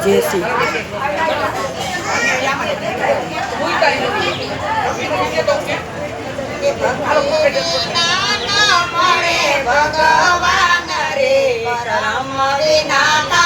જેસી ભગવાન રે પરમ વિના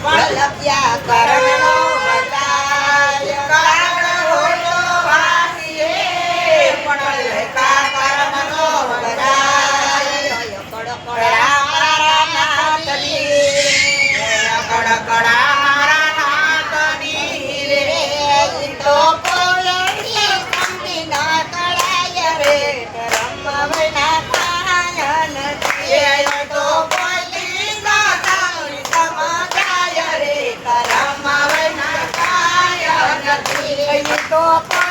Palakya, parang ano? Topo!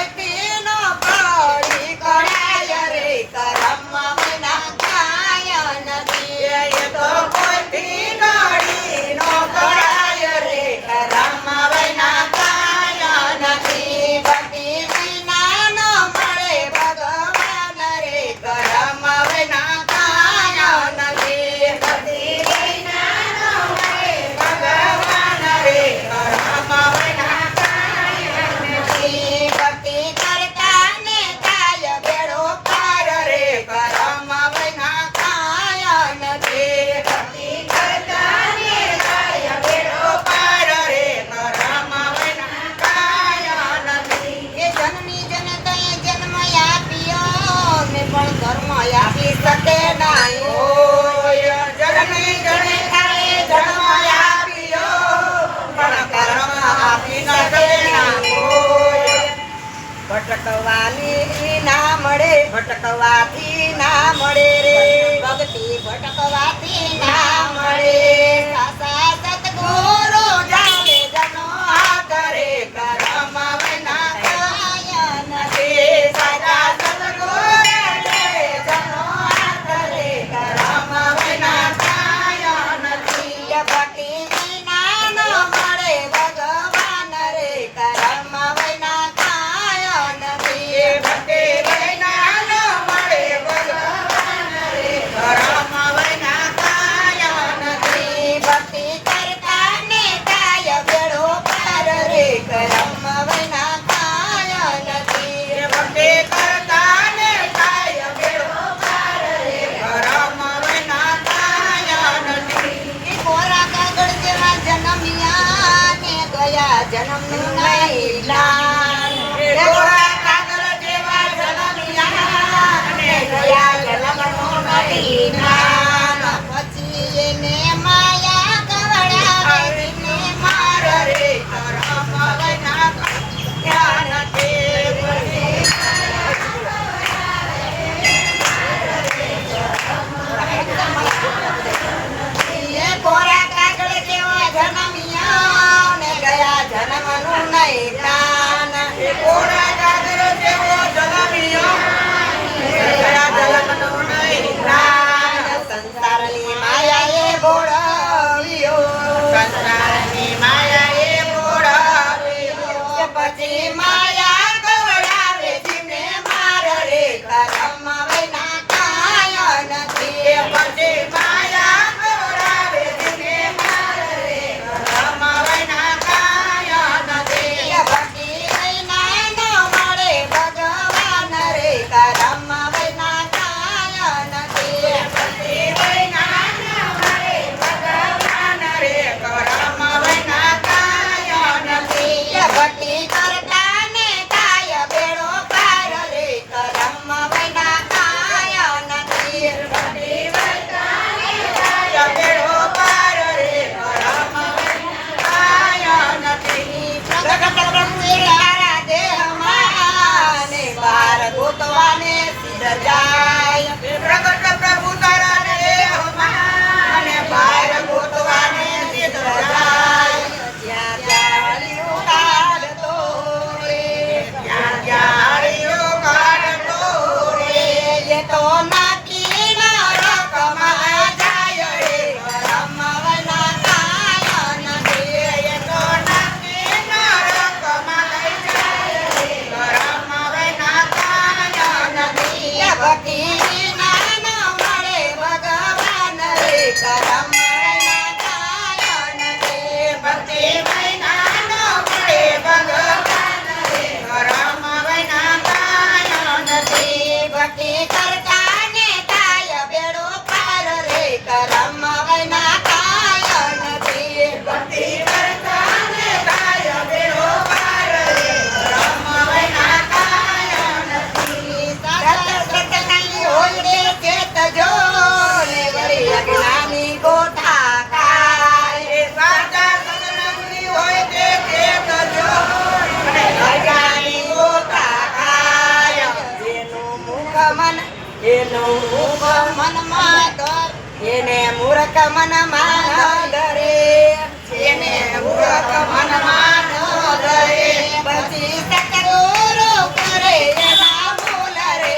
ભટકવાથી ના મળે રે. ભક્તિ ભટકવાથી ના મળે. જન્મ નહીં લાલ રે જન્મ નહીં Fatima. એનું રૂપ મનમાં ડર, એને મૂર્ખ મનમાં ડરે. એને મૂર્ખ મનમાં ડરે. પછી સકરો કરે, એના બોલ રે.